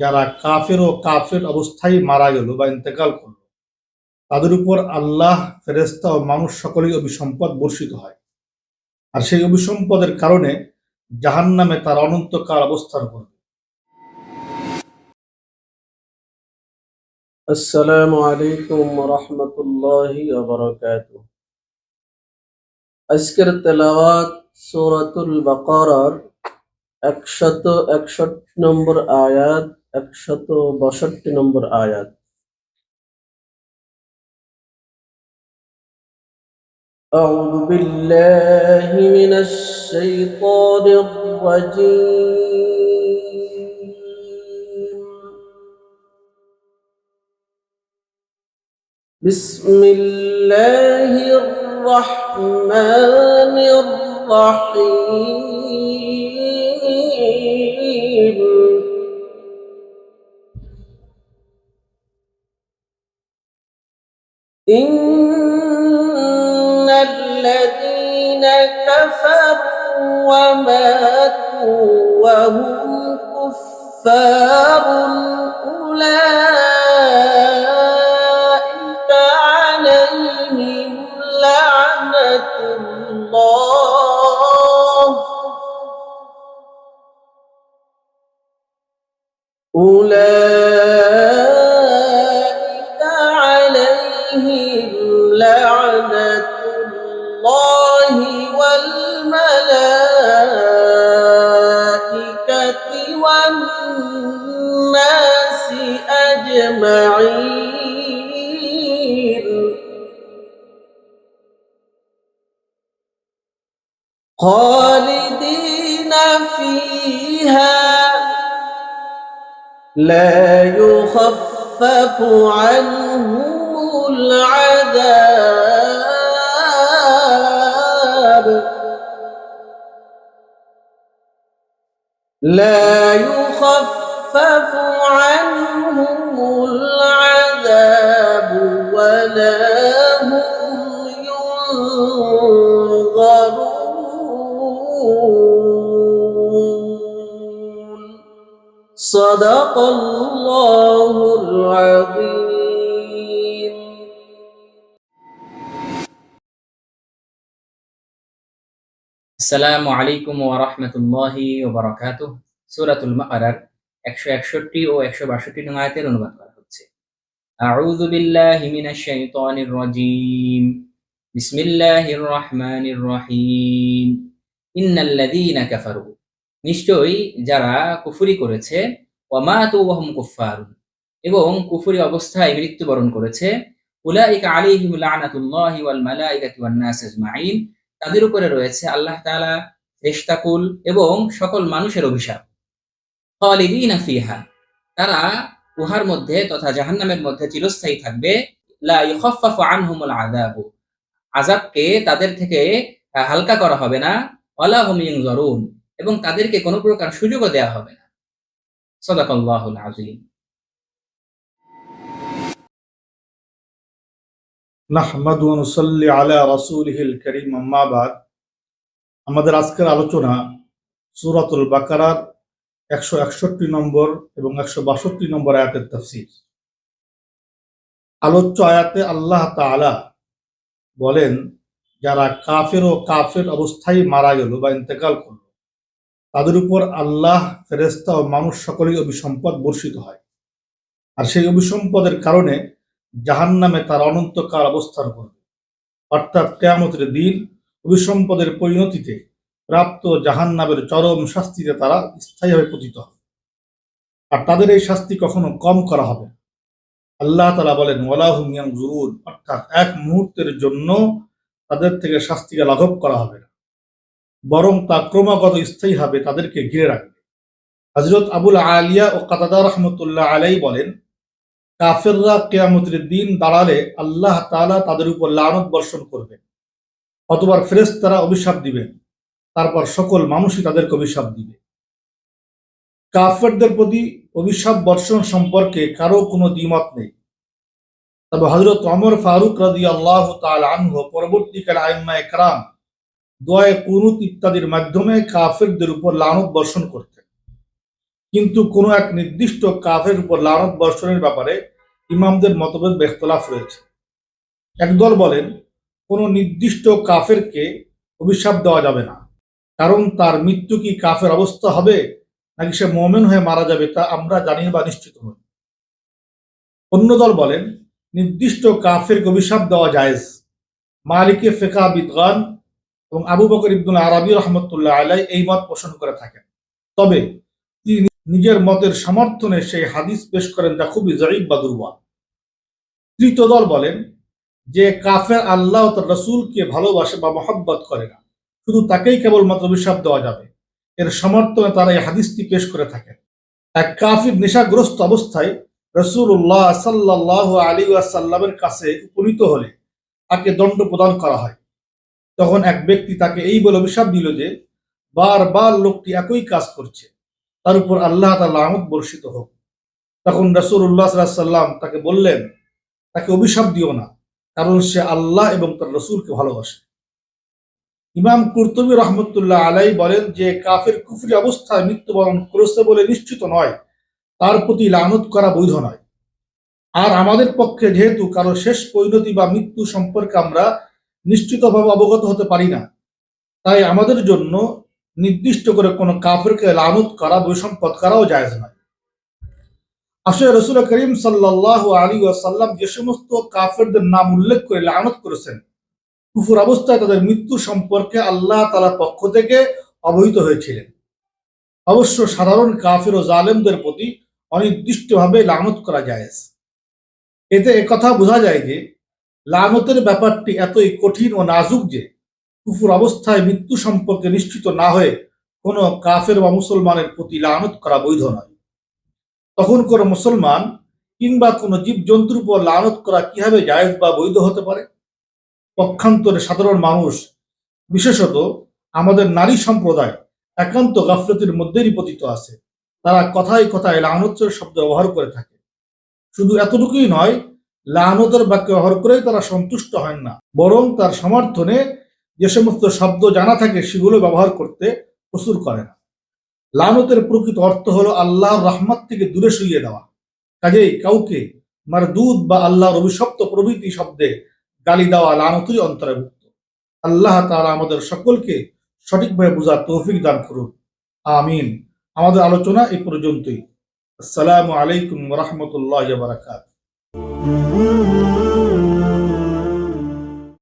যারা কাফের ও কাফের অবস্থায় মারা গেল বা ইন্তেকাল করল, তাদের উপর আল্লাহ ফেরেস্তা ও মানুষ সকলেই অভিসম্পদ বর্ষিত হয়। আর সেই অভিসম্পদের কারণে জাহান নামে তার অনন্তকাল অবস্থান করবে। আসসালামু আলাইকুম রহমতুল্লাহি আজকের তেলাওয়াত সূরাতুল বাকারার একশত একষট্টি নম্বর আয়াত একশত বাষট্টি নম্বর আয়াত أعوذ بالله من الشيطان الرجيم بسم الله الرحمن الرحيم إن الذين كفروا وماتوا وهم كفار أولئك عليهم لعنة الله أولئك خالدين فيها. لا يخفف عنهم العذاب. لا يخفف عنهم العذاب ولا هم ينظرون. صدق الله العظيم আসসালামু আলাইকুম ওয়া রাহমাতুল্লাহি ওয়া বারাকাতুহু সূরাতুল বাকারার 161 ও 162 নং আয়াতের অনুবাদ করা হচ্ছে আউযু বিল্লাহি মিনাশ শাইতানির রাজীম বিসমিল্লাহির রহমানির রহিম ইন্নাল্লাযীনা কাফারু। নিশ্চয়ই যারা কুফুরি করেছে ওয়া মাতু ওয়া হুম কুফফারুন। এবং কুফুরি অবস্থায় মৃত্যুবরণ করেছে, উলাইকা আলাইহিম লানাতুল্লাহি ওয়াল মালাইকাতি ওয়ান নাস আজমাইন। তাদের উপরে রয়েছে আল্লাহ তাআলা ফেরেশতাকুল এবং সকল মানুষের অভিশাপ। খালিদিনা ফিহা। তারা উহার মধ্যে তথা জাহান্নামের মধ্যে চিরস্থায়ী থাকবে। লা ইউখাফফাফু আনহুমুল আযাবু। আযাবকে তাদের থেকে হালকা করা হবে না। ওয়ালা হুম এবং তাদেরকে কোনো প্রকার সুযোগও দেয়া হবে না। সাদাকাল্লাহুল আযীম। নাহমাদু ওয়া নুসাল্লি আলা রাসূলিহিল কারীম, আম্মা বাদ। আমাদের আজকের আলোচনা সূরাতুল বাকারার একশো একষট্টি নম্বর এবং একশো বাষট্টি নম্বর আয়াতের তাফসীর। আলোচ্য আয়াতে আল্লাহ তাআলা বলেন যারা কাফের ও কাফের অবস্থায় মারা গেল বা ইন্তেকাল করল, তাদের উপর আল্লাহ ফেরেস্তা ও মানুষ সকলেই অভিসম্পদ বর্ষিত হয়। আর সেই অভিসম্পদের কারণে জাহান নামে তার অনন্তকাল অবস্থান করবে। অর্থাৎ কেয়ামতের দিন অভিসম্পদের পরিণতিতে প্রাপ্ত জাহান নামের চরম শাস্তিতে তারা স্থায়ীভাবে পতিত হবে। আর তাদের এই শাস্তি কখনো কম করা হবে। আল্লাহ তালা বলেন, ওয়ালাহুম ইয়ানজুরুন। অর্থাৎ এক মুহূর্তের জন্য তাদের থেকে শাস্তিকে লাঘব করা হবে না। বরং তা ক্রমাগত স্থায়ী হবে তাদেরকে ঘিরে রাখবে। হজরত আবুল আলিয়া ও কাতাদা রহমতুল্লাহ আলাই বলেন, কাফেররা কেয়ামতের দিন দাঁড়ালে আল্লাহ তাআলা তাদের উপর লানত বর্ষণ করবেন। অতবার ফেরেস তারা অভিশাপ দিবেন। তারপর সকল মানুষই তাদেরকে অভিশাপ দিবে। কাফেরদের প্রতি অভিশাপ বর্ষণ সম্পর্কে কারও কোনো দ্বিমত নেই। তবে হজরত অমর ফারুক রাজি আল্লাহ আনহু পরবর্তীকালে আইম্মা একরাম দোয়ায় কুনুত ইত্যাদির মাধ্যমে কাফেরদের উপর লানত বর্ষণ করতেন। কিন্তু কোনো এক নির্দিষ্ট কাফের উপর লানত বর্ষণের ব্যাপারে ইমামদের মতভেদ বেখতলাফ রয়েছে। একদল বলেন, কোনো নির্দিষ্ট কাফেরকে অভিশাপ দেওয়া যাবে না। কারণ তার মৃত্যু কি কাফের অবস্থা হবে, নাকি সে মোমেন হয়ে মারা যাবে তা আমরা জানি বা নিশ্চিত নই। অন্য দল বলেন নির্দিষ্ট কাফেরকে অভিশাপ দেওয়া জায়েজ। মালিকে ফেকা বিদগান এবং আবু বকর ইবদুল আরবি রহমতুল্লাহ আলাই এই মত পোষণ করে থাকেন। তবে তিনি নিজের মতের সমর্থনে সেই হাদিস পেশ করেন যা খুবই জয়ীব বা দুর্বল। তৃতীয় দল বলেন যে কাফের আল্লাহ তার রসুলকে ভালোবাসে বা মহব্বত করে না। শুধু তাকেই কেবলমাত্র অভিশাপ দেওয়া যাবে। এর সমর্থনে তারা এই হাদিসটি পেশ করে থাকেন। এক কাফির নেশাগ্রস্ত অবস্থায় রসুল্লাহ সাল্লাহ আলী আসাল্লামের কাছে উপনীত হলে তাকে দণ্ড প্রদান করা হয়। তখন এক ব্যক্তি তাকে এই বলে অভিশাপ দিল যে, বারবার লোকটি একই কাজ করছে, তার উপর আল্লাহ তাল্লাহ আহমদ বর্ষিত হোক। তখন রসুল্লাহ সাল্লাম তাকে বললেন, তাকে অভিশাপ দিও না, কারণ সে আল্লাহ এবং তার রসুলকে ভালোবাসে। ইমাম কুর্তুবী রহমতুল্লাহ আলাই বলেন যে, কাফের কুফরি অবস্থায় মৃত্যুবরণ করেছে বলে নিশ্চিত নয়। তার প্রতি লানত করা বৈধ নয়। আর আমাদের পক্ষে যেহেতু কারও শেষ পরিণতি বা মৃত্যু সম্পর্কে আমরা নিশ্চিতভাবে অবগত হতে পারি না, তাই আমাদের জন্য নির্দিষ্ট করে কোনো কাফেরকে লানত করা, বৈসম্পদ করাও জায়েজ নয়। আসলে রসুল করিম সাল্লাহ আলী ওয়াসাল্লাম যে সমস্ত কাফেরদের নাম উল্লেখ করে লানত করেছেন, কুফুর অবস্থায় তাদের মৃত্যু সম্পর্কে আল্লাহ তালার পক্ষ থেকে অবহিত হয়েছিলেন। অবশ্য সাধারণ কাফের ও জালেমদের প্রতি অনির্দিষ্টভাবে লানত করা যায়। এতে একথা বোঝা যায় যে, লানতের ব্যাপারটি এতই কঠিন ও নাজুক যে, কুফুর অবস্থায় মৃত্যু সম্পর্কে নিশ্চিত না হয়ে কোনো কাফের বা মুসলমানের প্রতি লানত করা বৈধ নয়। তখন কোনো মুসলমান কিংবা কোনো জীবজন্তুর উপর লানত করা কীভাবে জায়েজ বা বৈধ হতে পারে? পক্ষান্তরে সাধারণ মানুষ, বিশেষত আমাদের নারী সম্প্রদায়, একান্ত গাফলতির মধ্যেই পতিত আছে। তারা কথায় কথায় লানতের শব্দ ব্যবহার করে থাকে। শুধু এতটুকুই নয়, লানতের বাক্য ব্যবহার করেই তারা সন্তুষ্ট হয় না। বরং তার সমর্থনে যে সমস্ত শব্দ জানা থাকে, সেগুলো ব্যবহার করতে প্রচুর করে না। লানতের প্রকৃত অর্থ হলো আল্লাহর রহমত থেকে দূরে সরিয়ে দেওয়া। কাজেই কাউকে মারদুদ বা আল্লাহর অভিশপ্ত প্রভৃতি শব্দে গালি দেওয়া লানতই অন্তর্ভুক্ত। আল্লাহ তারা আমাদের সকলকে সঠিকভাবে বোঝার তৌফিক দান করুন। আমিন। আমাদের আলোচনা এই পর্যন্তই। আসসালামু আলাইকুম রহমতুল্লাহ বারাকাত